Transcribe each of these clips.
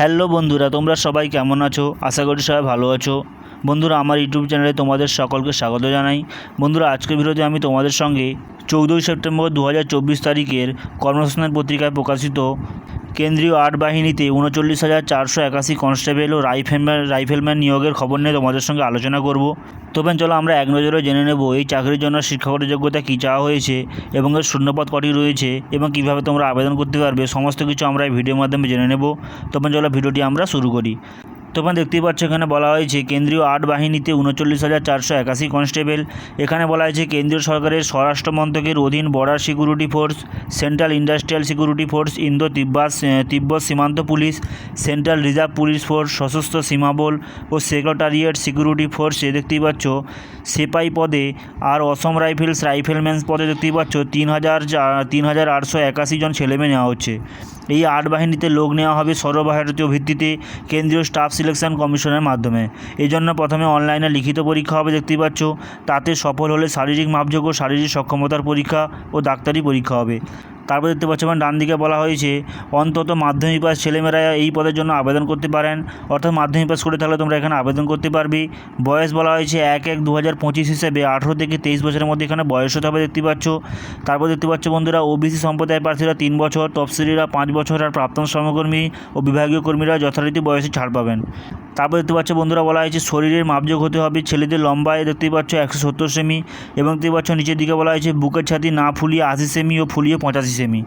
Hello বন্ধুরা, তোমরা সবাই কেমন আছো? আশা করি সবাই ভালো আছো। বন্ধুরা, আমার ইউটিউব চ্যানেলে তোমাদের সকলকে স্বাগত জানাই। বন্ধুরা, আজকের ভিডিওতে আমি তোমাদের সঙ্গে চৌদ্দই সেপ্টেম্বর দু হাজার চব্বিশ তারিখের কর্মসংস্থান পত্রিকায় প্রকাশিত কেন্দ্রীয় আট বাহিনীতে উনচল্লিশ হাজার চারশো একাশি কনস্টেবল ও রাইফেলম্যান রাইফেলম্যান নিয়োগের খবর নিয়ে তোমাদের সঙ্গে আলোচনা করব। তবে চলো আমরা এক নজরে জেনে নেব, এই চাকরির জন্য শিক্ষাগত যোগ্যতা কী চাওয়া হয়েছে এবং এর শূন্যপদ কটি রয়েছে এবং কীভাবে তোমরা আবেদন করতে পারবে, সমস্ত কিছু আমরা এই ভিডিওর মাধ্যমে জেনে নেব। তবে চলো ভিডিওটি আমরা শুরু করি। তোমরা দেখতেই পাচ্ছ, এখানে বলা হয়েছে কেন্দ্রীয় আট বাহিনীতে উনচল্লিশ হাজার চারশো একাশি কনস্টেবল। এখানে বলা হয়েছে কেন্দ্রীয় সরকারের স্বরাষ্ট্র মন্ত্রকের অধীন border security force, central industrial security force, Indo Tibet Tibet সীমান্ত police, central reserve police force, সশস্ত্র সীমাবল ও সেক্রেটারিয়েট সিকিউরিটি ফোর্সে দেখতেই পাচ্ছ, সেপাই পদে আর অসম রাইফেলস রাইফেলম্যানস পদে দেখতেই পাচ্ছ, তিন হাজার তিন হাজার আটশো একাশি জন ছেলেমেয়ে নেওয়া হচ্ছে। এই আট বাহিনীতে লোক নেওয়া হবে সর্বভারতীয় ভিত্তিতে কেন্দ্রীয় স্টাফ সিলেকশন কমিশনের মাধ্যমে। এজন্য জন্য প্রথমে অনলাইনে লিখিত পরীক্ষা হবে, দেখতেই পাচ্ছ। তাতে সফল হলে শারীরিক মাপযোগ্য শারীরিক সক্ষমতার পরীক্ষা ও ডাক্তারি পরীক্ষা হবে। তারপর দেখতে পাচ্ছ এবং ডান দিকে বলা হয়েছে, অন্তত মাধ্যমিক পাস ছেলেমেয়েরা এই পদের জন্য আবেদন করতে পারেন। অর্থাৎ মাধ্যমিক পাস করে তাহলে তোমরা এখানে আবেদন করতে পারবে। বয়স বলা হয়েছে এক এক দু হাজার পঁচিশ হিসেবে আঠেরো থেকে তেইশ বছরের মধ্যে এখানে বয়স হতে হবে দেখতে পাচ্ছ। তারপর দেখতে পাচ্ছ বন্ধুরা ওবিসি সম্প্রদায়ের প্রার্থীরা তিন বছর, তফসিলিরা পাঁচ বছর আর প্রাক্তন শ্রমকর্মী ও বিভাগীয় কর্মীরা যথারীতি বয়সে ছাড় পাবেন। তারপর দেখতে পাচ্ছ বন্ধুরা বলা হয়েছে শরীরের মাপযোগ হতে হবে, ছেলেদের লম্বায় দেখতেই পাচ্ছ একশো সত্তর সেমি এবং দেখতে পাচ্ছ নিচের দিকে বলা হয়েছে বুকের ছাতি না ফুলিয়ে আশি সেমি ও ফুলিয়ে পঁচাশি সেমি।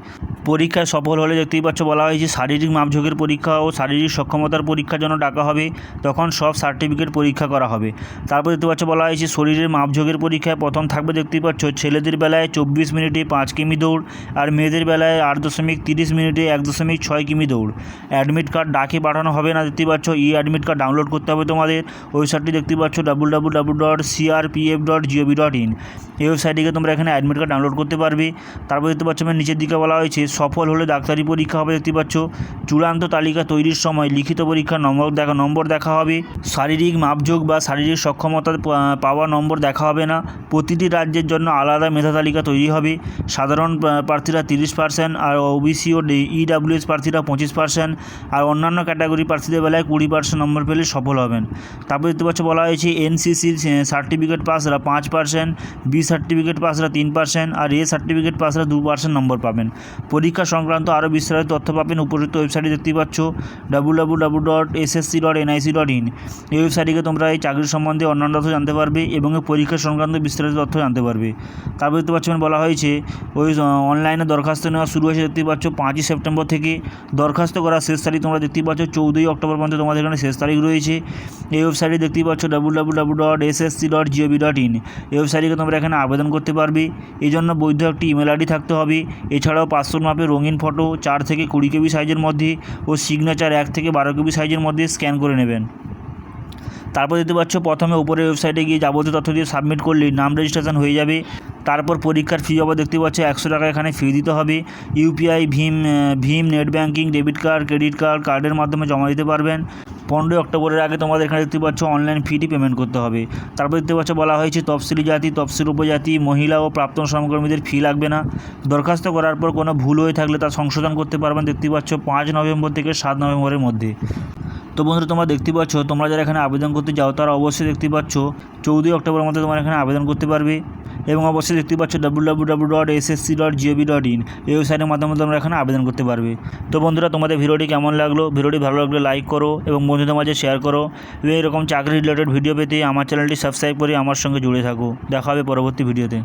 পরীক্ষায় সফল হলে দেখতেই পাচ্ছ বলা হয়েছে, শারীরিক মাপযোগের পরীক্ষা ও শারীরিক সক্ষমতার পরীক্ষার জন্য ডাকা হবে। তখন সব সার্টিফিকেট পরীক্ষা করা হবে। তারপর দেখতে পাচ্ছ বলা হয়েছে, শরীরের মাপযোগের পরীক্ষায় প্রথম থাকবে দেখতেই পাচ্ছ ছেলেদের বেলায় চব্বিশ মিনিটে পাঁচ কিমি দৌড় আর মেয়েদের বেলায় আট দশমিক তিরিশ মিনিটে এক দশমিক ছয় কিমি দৌড়। অ্যাডমিট কার্ড ডাকে পাঠানো হবে না দেখতেই পাচ্ছ ই অ্যাডমিট কার্ড ডাউনলোড করতে হবে তোমাদের। ওয়েবসাইটটি দেখতে পাচ্ছ W W W dot CRPF dot GOV dot in. এই ওয়েবসাইটটিকে তোমরা এখানে অ্যাডমিট কার্ড ডাউনলোড করতে পারবে। তারপর দেখতে পাচ্ছ আমার নিচের দিকে বলা হয়েছে, সফল হলে ডাক্তারি পরীক্ষা হবে। দেখতে পাচ্ছ, চূড়ান্ত তালিকা তৈরির সময় লিখিত পরীক্ষার নম্বর দেখা নম্বর দেখা হবে। শারীরিক মাপযোগ বা শারীরিক সক্ষমতা পাওয়া নম্বর দেখা হবে না। প্রতিটি রাজ্যের জন্য আলাদা মেধা তালিকা তৈরি হবে। সাধারণ প্রার্থীরা তিরিশ পার্সেন্ট আর ওবিসি ও ইডাব্লিউএস প্রার্থীরা পঁচিশ পার্সেন্ট আর অন্যান্য ক্যাটাগরি প্রার্থীদের বেলায় কুড়ি পার্সেন্ট নম্বর পেলে সফল হবেন। তারপর দেখতে পাচ্ছ বলা হয়েছে এনসিসির সার্টিফিকেট পাসরা পাঁচ পার্সেন্ট বি সার্টিফিকেট পাসরা তিন পার্সেন্ট আর এ সার্টিফিকেট পাসরা দু পার্সেন্ট নম্বর পাবেন। পরীক্ষা সংক্রান্ত আরও বিস্তারিত তথ্য পাবেন উপযুক্ত ওয়েবসাইটে দেখতেই পাচ্ছ W W W dot SSC dot NIC dot in এই ওয়েবসাইটে তোমরা এই চাকরির সম্বন্ধে অন্যান্য তথ্য জানতে পারবে এবং পরীক্ষা সংক্রান্ত বিস্তারিত তথ্য জানতে পারবে। তারপর দেখতে পাচ্ছ বলা হয়েছে, ওই অনলাইনে দরখাস্ত নেওয়া শুরু হয়েছে দেখতেই পাচ্ছ পাঁচই সেপ্টেম্বর থেকে দরখাস্ত করার শেষ তারিখ তোমরা দেখতেই পাচ্ছ চৌদ্দই অক্টোবর পর্যন্ত তোমাদের এখানে শেষ তারিখ রয়েছে। এই ওয়েবসাইটে দেখতেই পাচ্ছ W W W dot SSC dot GOV dot in এই ওয়েবসাইটে তোমরা এখানে আবেদন করতে পারবে। এই জন্য বৈধ একটি ইমেল আইডি থাকতে হবে। এছাড়াও পাসপোর্ট মাপে রঙিন ফটো চার থেকে কুড়ি কেবি সাইজের মধ্যে ও সিগনেচার এক থেকে বারো কেবি সাইজের মধ্যে স্ক্যান করে নেবেন। তারপর দেখতে পাচ্ছ, প্রথমে উপরের ওয়েবসাইটে গিয়ে যাবতীয় তথ্য দিয়ে সাবমিট করলেই নাম রেজিস্ট্রেশন হয়ে যাবে। তারপর পরীক্ষার ফি আবার দেখতে পাচ্ছ, একশো টাকা এখানে ফি দিতে হবে। UPI Bhim Bhim net banking debit card credit card কার্ডের মাধ্যমে জমা দিতে পারবেন। পনেরোই অক্টোবরের আগে তোমাদের এখানে দেখতে পাচ্ছ অনলাইন ফিটি পেমেন্ট করতে হবে। তারপর দেখতে পাচ্ছ বলা হয়েছে তফসিলি জাতি তফসিল উপজাতি, মহিলা ও প্রাক্তন শ্রমকর্মীদের ফি লাগবে না। দরখাস্ত করার পর কোনো ভুল হয়ে থাকলে তা সংশোধন করতে পারবেন দেখতে পাচ্ছ পাঁচ নভেম্বর থেকে সাত নভেম্বরের মধ্যে। তো বন্ধুরা, তোমরা দেখতে পাচ্ছ, তোমরা যারা এখানে আবেদন করতে যাও, তারা অবশ্যই দেখতে পাচ্ছ, চৌদ্দই অক্টোবরের মধ্যে তোমরা এখানে আবেদন করতে পারবে। এবং অবশ্যই দেখতে পাচ্ছ W W W dot SSC dot GOV dot in এই ওয়েবসাইটের মাধ্যমে তোমরা এখানে আবেদন করতে পারবে। তো বন্ধুরা, তোমাদের ভিডিওটি কেমন লাগল? ভিডিওটি ভালো লাগলে লাইক করো এবং বন্ধুদের মাঝে শেয়ার করো। এবং এরকম চাকরি রিলেটেড ভিডিও পেতে আমার চ্যানেলটি সাবস্ক্রাইব করে আমার সঙ্গে জুড়ে থাকো। দেখা হবে পরবর্তী ভিডিওতে